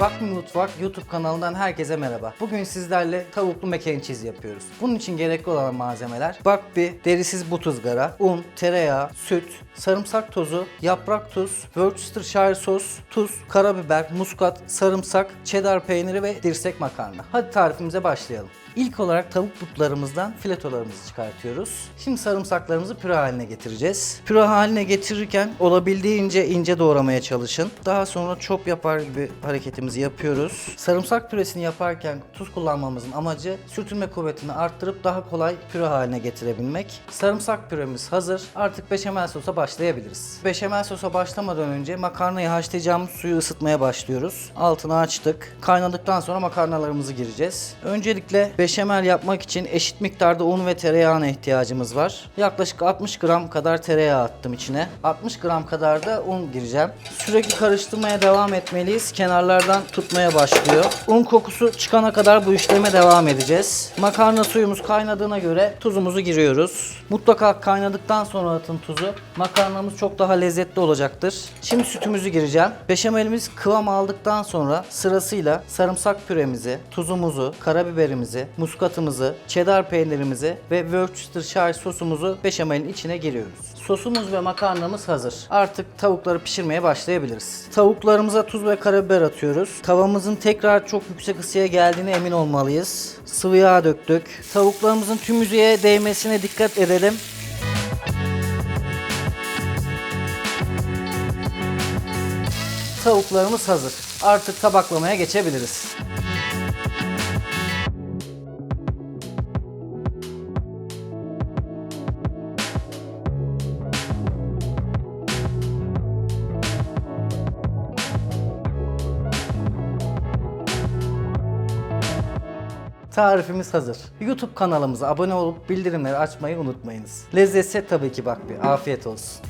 Bakmi Mutfak YouTube kanalından herkese merhaba. Bugün sizlerle tavuklu mac and cheese yapıyoruz. Bunun için gerekli olan malzemeler bakpi, derisiz but ızgara, un, tereyağı, süt, sarımsak tozu, yaprak tuz, Worcestershire sos, tuz, karabiber, muskat, sarımsak, cheddar peyniri ve dirsek makarna. Hadi tarifimize başlayalım. İlk olarak tavuk butlarımızdan filetolarımızı çıkartıyoruz. Şimdi sarımsaklarımızı püre haline getireceğiz. Püre haline getirirken olabildiğince ince doğramaya çalışın. Daha sonra çop yapar gibi hareketimizi yapıyoruz. Sarımsak püresini yaparken tuz kullanmamızın amacı sürtünme kuvvetini arttırıp daha kolay püre haline getirebilmek. Sarımsak püremiz hazır. Artık beşamel sosa başlayabiliriz. Beşamel sosa başlamadan önce makarnayı haşlayacağımız suyu ısıtmaya başlıyoruz. Altını açtık. Kaynadıktan sonra makarnalarımızı gireceğiz. Öncelikle beşamel yapmak için eşit miktarda un ve tereyağına ihtiyacımız var. Yaklaşık 60 gram kadar tereyağı attım içine. 60 gram kadar da un gireceğim. Sürekli karıştırmaya devam etmeliyiz. Kenarlardan tutmaya başlıyor. Un kokusu çıkana kadar bu işleme devam edeceğiz. Makarna suyumuz kaynadığına göre tuzumuzu giriyoruz. Mutlaka kaynadıktan sonra atın tuzu. Makarnamız çok daha lezzetli olacaktır. Şimdi sütümüzü gireceğim. Beşamelimiz kıvam aldıktan sonra sırasıyla sarımsak püremizi, tuzumuzu, karabiberimizi, muskatımızı, cheddar peynirimizi ve Worcestershire sosumuzu beşamelin içine giriyoruz. Sosumuz ve makarnamız hazır. Artık tavukları pişirmeye başlayabiliriz. Tavuklarımıza tuz ve karabiber atıyoruz. Tavamızın tekrar çok yüksek ısıya geldiğine emin olmalıyız. Sıvı yağ döktük. Tavuklarımızın tüm yüzeye değmesine dikkat edelim. Tavuklarımız hazır. Artık tabaklamaya geçebiliriz. Tarifimiz hazır. YouTube kanalımıza abone olup bildirimleri açmayı unutmayınız. Lezzetse tabii ki bak bir. Afiyet olsun.